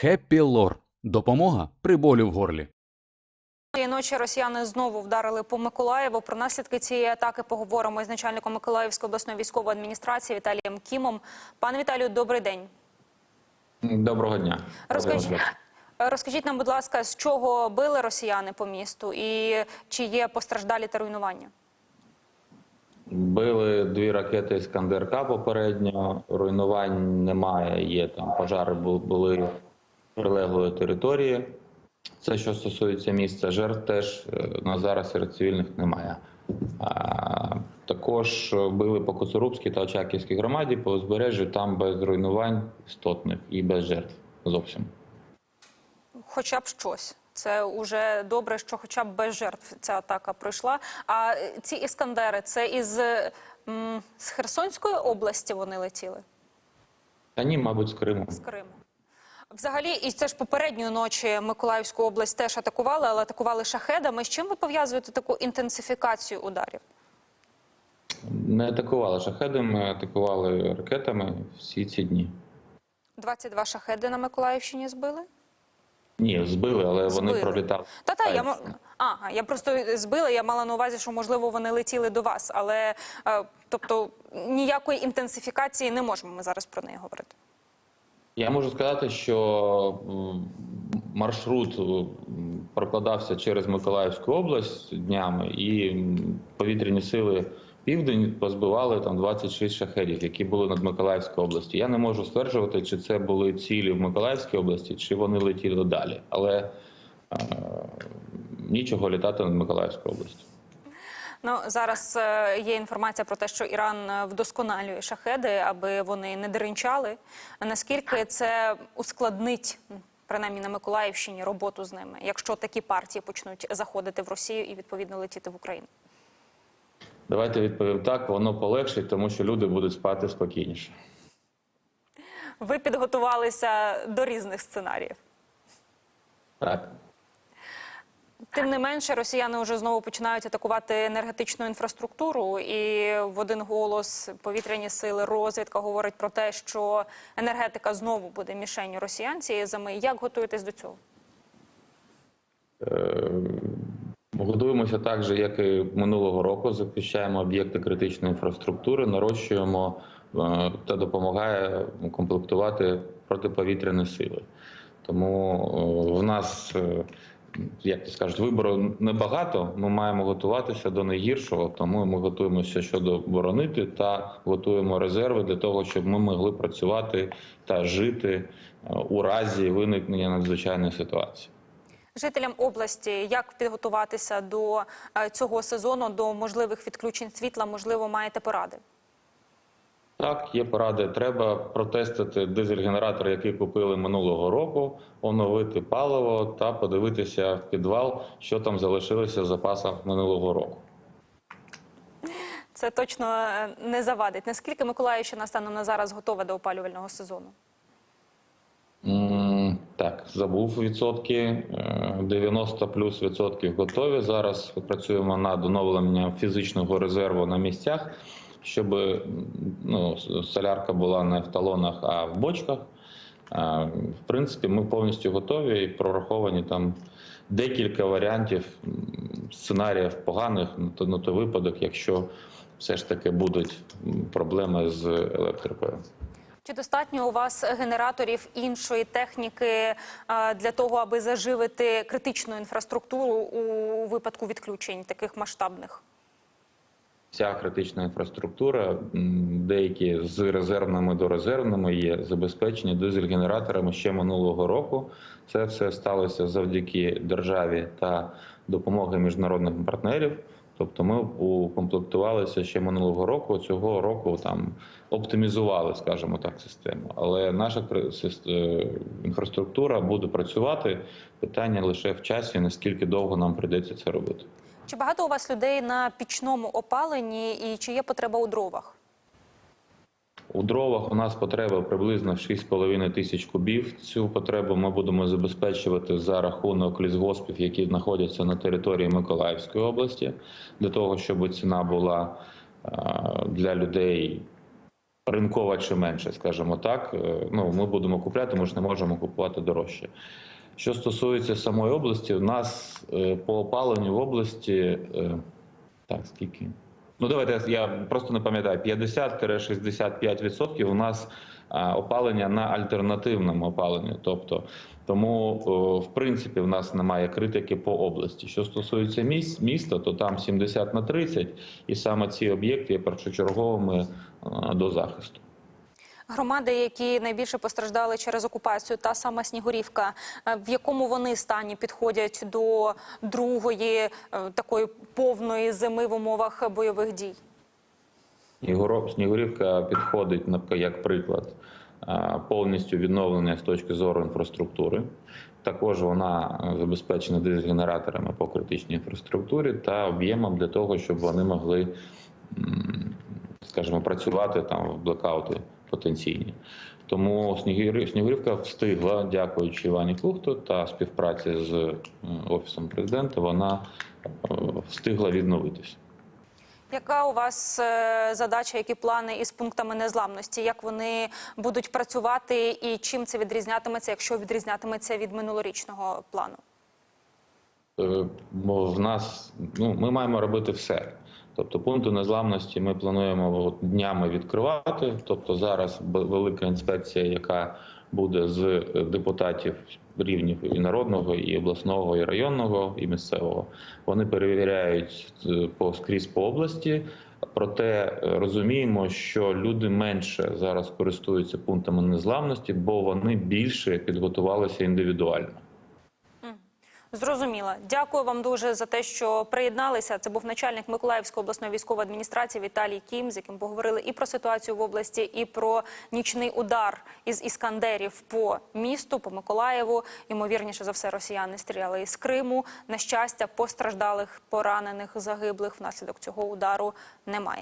Хеппі Лор. Допомога при болі в горлі. Цієї ночі росіяни знову вдарили по Миколаєву. Про наслідки цієї атаки поговоримо із начальником Миколаївської обласної військової адміністрації Віталієм Кімом. Пане Віталію, добрий день. Доброго дня. Розкажіть, розкажіть нам, будь ласка, з чого били росіяни по місту і чи є постраждалі та руйнування? Били дві ракети Іскандер-К попередньо. Руйнувань немає. Є там пожари бу- були прилеглої території. Це що стосується місця жертв, теж е, на зараз серед цивільних немає. А, також били по Коцурубській та Очаківській громаді по узбережжю. Там без руйнувань істотних і без жертв зовсім. Хоча б щось. Це вже добре, що хоча б без жертв ця атака пройшла. А е, ці іскандери це із м, з Херсонської області вони летіли? Та ні, мабуть, з Криму. з Криму. Взагалі, і це ж попередньої ночі Миколаївську область теж атакували, але атакували шахедами. З чим ви пов'язуєте таку інтенсифікацію ударів? Не атакували шахедами, атакували ракетами всі ці дні. 22 шахеди на Миколаївщині збили? Ні, збили, але Збили. вони пролітали. Та та я ага, я просто збила. Я мала на увазі, що можливо вони летіли до вас, але е, тобто ніякої інтенсифікації не можемо ми зараз про неї говорити. Я можу сказати, що маршрут прокладався через Миколаївську область днями, і повітряні сили південь позбивали там 26 шахедів, які були над Миколаївською областю. Я не можу стверджувати, чи це були цілі в Миколаївській області, чи вони летіли далі. Але е, нічого літати над Миколаївською областю. Ну зараз е, є інформація про те, що Іран е, вдосконалює шахеди, аби вони не деренчали. Наскільки це ускладнить принаймні на Миколаївщині роботу з ними, якщо такі партії почнуть заходити в Росію і відповідно летіти в Україну? Давайте відповім так, воно полегшить, тому що люди будуть спати спокійніше. Ви підготувалися до різних сценаріїв. Так. Тим не менше, росіяни вже знову починають атакувати енергетичну інфраструктуру, і в один голос повітряні сили розвідка говорить про те, що енергетика знову буде мішенью росіян цієї зими. Як готуєтесь до цього? Е, Годуємося так же, як і минулого року. Захищаємо об'єкти критичної інфраструктури, нарощуємо е, та допомагає комплектувати протиповітряні сили. Тому е, в нас, як скажуть, вибору небагато. Ми маємо готуватися до найгіршого, тому ми готуємося щодо боронити та готуємо резерви для того, щоб ми могли працювати та жити е, у разі виникнення надзвичайної ситуації. Жителям області як підготуватися до е, цього сезону, до можливих відключень світла? Можливо, маєте поради? Так, є поради. Треба протестити дизель-генератор, який купили минулого року, оновити паливо та подивитися в підвал, що там залишилося з запасом минулого року. Це точно е, не завадить. Наскільки Миколаївщина станом на зараз готова до опалювального сезону? Так, забув відсотки. Е, 90 плюс відсотків готові. Зараз працюємо над оновленням фізичного резерву на місцях, щоб ну, солярка була не в талонах, а в бочках. В принципі, ми повністю готові і прораховані там декілька варіантів сценаріїв поганих на той випадок, якщо все ж таки будуть проблеми з електрикою. Чи достатньо у вас генераторів іншої техніки е, для того, аби заживити критичну інфраструктуру у випадку відключень таких масштабних? Вся критична інфраструктура, деякі з резервними до резервними є забезпечені дизель-генераторами ще минулого року. Це все сталося завдяки державі та допомоги міжнародних партнерів. Тобто ми укомплектувалися ще минулого року. Цього року там оптимізували, скажімо так, систему. Але наша е, інфраструктура буде працювати. Питання лише в часі, наскільки довго нам прийдеться це робити. Чи багато у вас людей на пічному опаленні і чи є потреба у дровах? У дровах у нас потреба приблизно в 6,5 тисяч кубів. Цю потребу ми будемо забезпечувати за рахунок лісгоспів, які знаходяться на території Миколаївської області, для того, щоб ціна була е, для людей ринкова чи менше, скажімо так. Е, Ну, ми будемо купляти, ми ж не можемо купувати дорожче. Що стосується самої області, у нас е, по опаленню в області е, так скільки? Ну давайте я- просто не пам'ятаю 50-65% у нас опалення на альтернативному опаленні. Тобто, тому в принципі в нас немає критики по області. Що стосується міст, міста, то там 70 на 30, і саме ці об'єкти є першочерговими до захисту. Громади, які найбільше постраждали через окупацію, та сама Снігурівка, е, в якому вони стані підходять до другої е, такої повної зими в умовах бойових дій? Снігурівка підходить як приклад повністю відновлення з точки зору інфраструктури. Також вона забезпечена дизель-генераторами по критичній інфраструктурі та об'ємом для того, щоб вони могли, скажімо, працювати там в блекаути потенційні. Тому Снігурівка встигла, дякуючи Івані Клухту та співпраці з офісом президента, вона е, встигла відновитися. Яка у вас е, задача, які плани із пунктами незламності? Як вони будуть працювати і чим це відрізнятиметься, якщо відрізнятиметься від минулорічного плану? Е, в нас ну ми маємо робити все. Тобто пункти незламності ми плануємо днями відкривати. Тобто зараз велика інспекція, яка буде з е, депутатів рівнів і народного, і обласного, і районного, і місцевого. Вони перевіряють е, по скрізь по області. Проте е, розуміємо, що люди менше зараз користуються пунктами незламності, бо вони більше підготувалися індивідуально. Зрозуміло. Дякую вам дуже за те, що приєдналися. Це був начальник Миколаївської обласної військової адміністрації Віталій Кім, з яким поговорили і про ситуацію в області, і про нічний удар із іскандерів по місту, по Миколаєву. Ймовірніше за все, росіяни стріляли із Криму. На щастя, постраждалих, поранених, загиблих внаслідок цього удару немає.